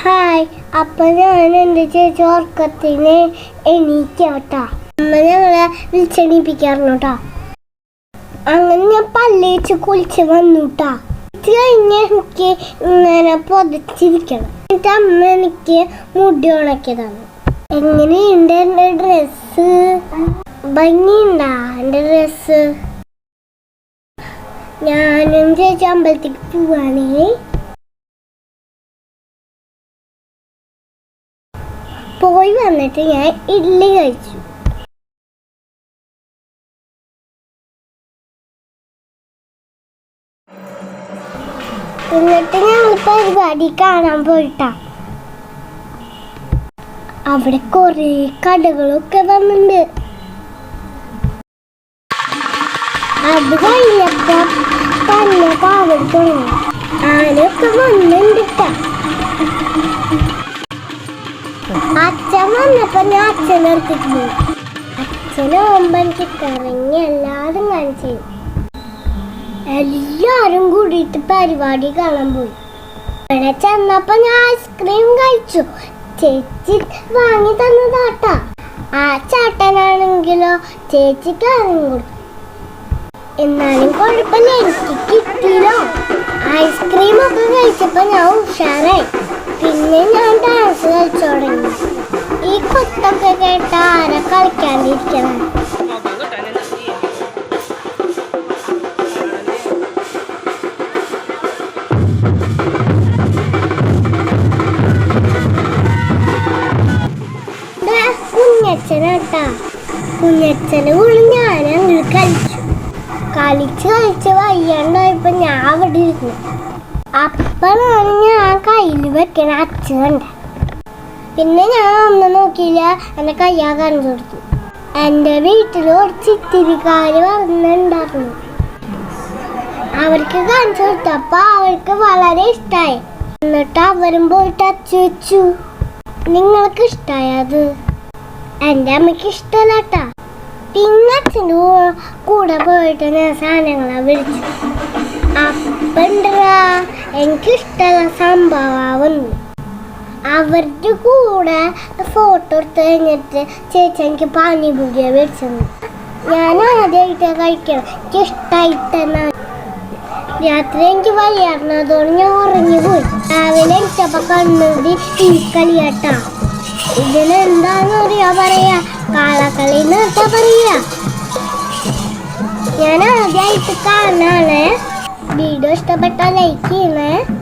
Hi അപ്പൊ ഞാൻ എന്റെ ചേച്ചി ഉറക്കത്തിന് എണീക്കാട്ടാ. അമ്മ ഞങ്ങളെ വിളിച്ചെണീപ്പിക്കാറുണ്ട്? കേട്ടോ അങ്ങനെ ഞാൻ പല്ലേച്ച് കുളിച്ച് വന്നുട്ടാ. ഇത് കഴിഞ്ഞ് എനിക്ക് ഇങ്ങനെ പൊതച്ചിരിക്കണം. എന്നിട്ട് അമ്മ എനിക്ക് മുടി ഉണക്കിയതാണ്. എങ്ങനെയുണ്ട് എന്റെ ഡ്രസ്സ്? ഭംഗിയുണ്ടാ എന്റെ ഡ്രസ്സ്? ഞാനും ചേച്ചി അമ്പലത്തിൽ പോവാണേ. പോയി വന്നിട്ട് ഞാൻ ഇഡ്ഡലി കഴിച്ചു. എന്നിട്ട് ഞങ്ങൾ പരിപാടി കാണാൻ പോയിട്ടാ. അവിടെ കൊറേ കടകളൊക്കെ വന്നിട്ടുണ്ട് അത് കഴിഞ്ഞപ്പോ തന്നെ പാവം തുടങ്ങി. ആനയൊക്കെ വന്നിട്ടാ അച്ഛൻ വന്നപ്പോ ഞാൻ അച്ഛനെ എടുത്തിട്ട് പോയി അച്ഛനാവുമ്പോ എനിക്ക് കറങ്ങി എല്ലാരും കാണിച്ചു എല്ലാരും കൂടിയിട്ട് പരിപാടി കാണാൻ പോയി. ഇവിടെ ചെന്നപ്പോ ഞാൻ ഐസ്ക്രീം കഴിച്ചു. ചേച്ചി വാങ്ങി തന്നതാട്ടാ. ആ ചേട്ടനാണെങ്കിലോ ചേച്ചിക്ക് അറിഞ്ഞു എന്നാലും കുഴപ്പമില്ല എനിക്ക് കിട്ടിയില്ലോ. ഐസ്ക്രീം ഒക്കെ കഴിച്ചപ്പോ ഞാൻ ഉഷാറായി. പിന്നെ ഞാൻ ഡാൻസ് കളിച്ചു തുടങ്ങി. ഈ കുത്തൊക്കെ കേട്ട ആരെ കളിക്കാണ്ടിരിക്കണം? ഞാൻ കളിച്ചു. ഞാൻ അവിടെ അപ്പോഴാണ് ഞാൻ കയ്യിൽ വെക്കണ അച്ഛൻ പിന്നെ ഞാൻ ഒന്നും നോക്കിയില്ല. എന്റെ കയ്യാ കാണിച്ചു കൊടുത്തു. എന്റെ വീട്ടിൽ കുറച്ച് വന്നിട്ടുണ്ടായിരുന്നു. അവർക്ക് കാണിച്ചു കൊടുത്തപ്പോ അവർക്ക് വളരെ ഇഷ്ടായി. എന്നിട്ട് അവരും പോയിട്ട് അച്ചു വെച്ചു. നിങ്ങൾക്ക് ഇഷ്ടായ അത്? എന്റെ ഇഷ്ടമല്ല കേട്ടാ പിന്നെ അച്ഛന്റെ കൂടെ പോയിട്ട് ഞാൻ സാധനങ്ങളെ വിളിച്ചു. അപ്പം എനിക്ക് ഇഷ്ടമുള്ള സംഭവം അവരുടെ കൂടെ ഫോട്ടോ എടുത്ത് കഴിഞ്ഞിട്ട് ചേച്ചി എനിക്ക് പാനിപൂരിയ മേടിച്ചത്. ഞാൻ ആദ്യമായിട്ട് കഴിക്കണം. എനിക്ക് ഇഷ്ടമായിട്ടെന്നാണ് രാത്രി എനിക്ക് വയ്യാറുന്നതുകൊണ്ട് ഞാൻ ഉറങ്ങി പോയി. രാവിലെ എനിക്കപ്പോ കണ്ണൂരി ഈ കളിയാട്ടാ ഇതിനെന്താന്ന് അറിയാ പറയാ? കാളക്കളി എന്ന് കേട്ടാ പറയാ. ഞാൻ ആദ്യമായിട്ട് കാണാണ്. വീഡിയോ ഇഷ്ടപ്പെട്ട ലൈക്ക് ചെയ്യണേ.